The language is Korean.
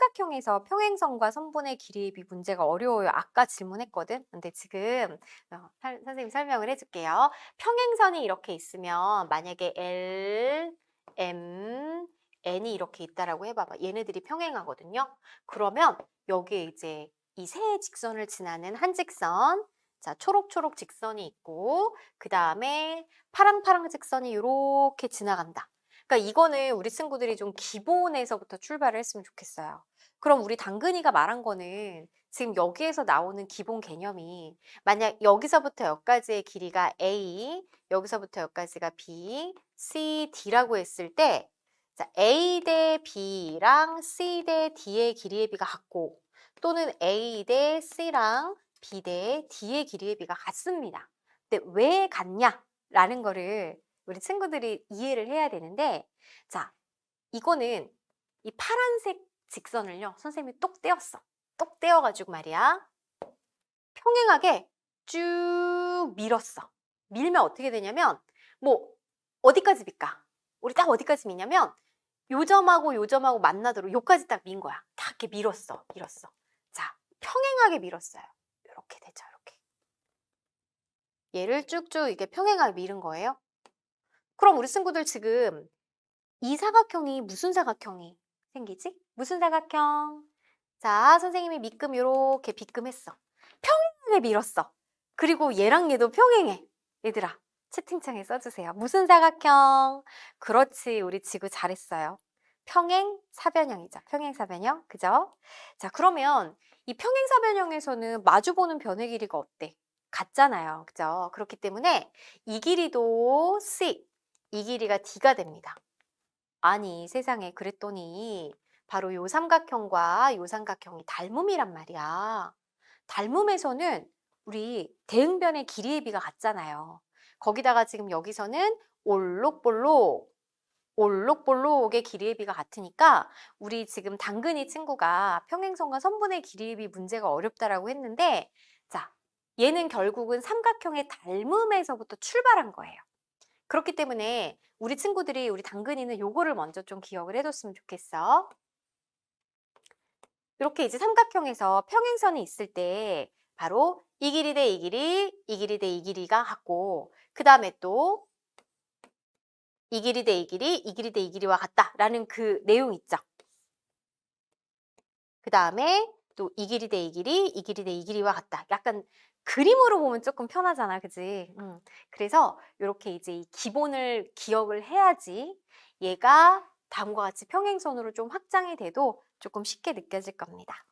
삼각형에서 평행선과 선분의 길이의 비 문제가 어려워요. 아까 질문했거든. 근데 지금 어, 살- 선생님이 설명을 해줄게요. 평행선이 이렇게 있으면 만약에 L, M, N이 이렇게 있다라고 해봐봐. 얘네들이 평행하거든요. 그러면 여기에 이제 이 세 직선을 지나는 한 직선, 자 초록초록 직선이 있고 그 다음에 파랑파랑 직선이 이렇게 지나간다. 그러니까 이거는 우리 친구들이 좀 기본에서부터 출발을 했으면 좋겠어요. 그럼 우리 당근이가 말한 거는 지금 여기에서 나오는 기본 개념이 만약 여기서부터 여기까지의 길이가 A, 여기서부터 여기까지가 B, C, D라고 했을 때 자, A 대 B랑 C 대 D의 길이의 비가 같고 또는 A 대 C랑 B 대 D의 길이의 비가 같습니다. 근데 왜 같냐 라는 거를 우리 친구들이 이해를 해야 되는데 자 이거는 이 파란색 직선을요 선생님이 똑 떼었어. 똑 떼어가지고 말이야. 평행하게 쭉 밀었어. 밀면 어떻게 되냐면 뭐 어디까지 밀까? 우리 딱 어디까지 미냐면 요 점하고 요 점하고 만나도록 요까지 딱 민 거야. 다 이렇게 밀었어 밀었어. 자 평행하게 밀었어요. 이렇게 되죠 이렇게. 얘를 쭉쭉 이게 평행하게 밀은 거예요 그럼 우리 친구들 지금 이 사각형이 무슨 사각형이 생기지? 무슨 사각형? 자, 선생님이 밑금 요렇게 빗금했어. 평행하게 밀었어. 그리고 얘랑 얘도 평행해. 얘들아, 채팅창에 써주세요. 무슨 사각형? 그렇지, 우리 지구 잘했어요. 평행 사변형이죠. 평행 사변형, 그죠? 자, 그러면 이 평행 사변형에서는 마주보는 변의 길이가 어때? 같잖아요, 그죠? 그렇기 때문에 이 길이도 C, 이 길이가 D가 됩니다. 아니 세상에 그랬더니 바로 요 삼각형과 요 삼각형이 닮음이란 말이야. 닮음에서는 우리 대응변의 길이의 비가 같잖아요. 거기다가 지금 여기서는 올록볼록 올록볼록의 길이의 비가 같으니까 우리 지금 당근이 친구가 평행선과 선분의 길이의 비 문제가 어렵다라고 했는데 자 얘는 결국은 삼각형의 닮음에서부터 출발한 거예요. 그렇기 때문에 우리 친구들이 우리 당근이는 요거를 먼저 좀 기억을 해뒀으면 좋겠어. 이렇게 이제 삼각형에서 평행선이 있을 때 바로 이 길이 대 이 길이, 이 길이 대 이 길이가 같고 그 다음에 또 이 길이 대 이 길이, 이 길이 대 이 길이와 같다라는 그 내용 있죠. 그 다음에 또 이 길이 대 이 길이, 이 길이 대 이 길이와 같다. 약간 그림으로 보면 조금 편하잖아, 그지? 음. 그래서 이렇게 이제 이 기본을 기억을 해야지 얘가 다음과 같이 평행선으로 좀 확장이 돼도 조금 쉽게 느껴질 겁니다.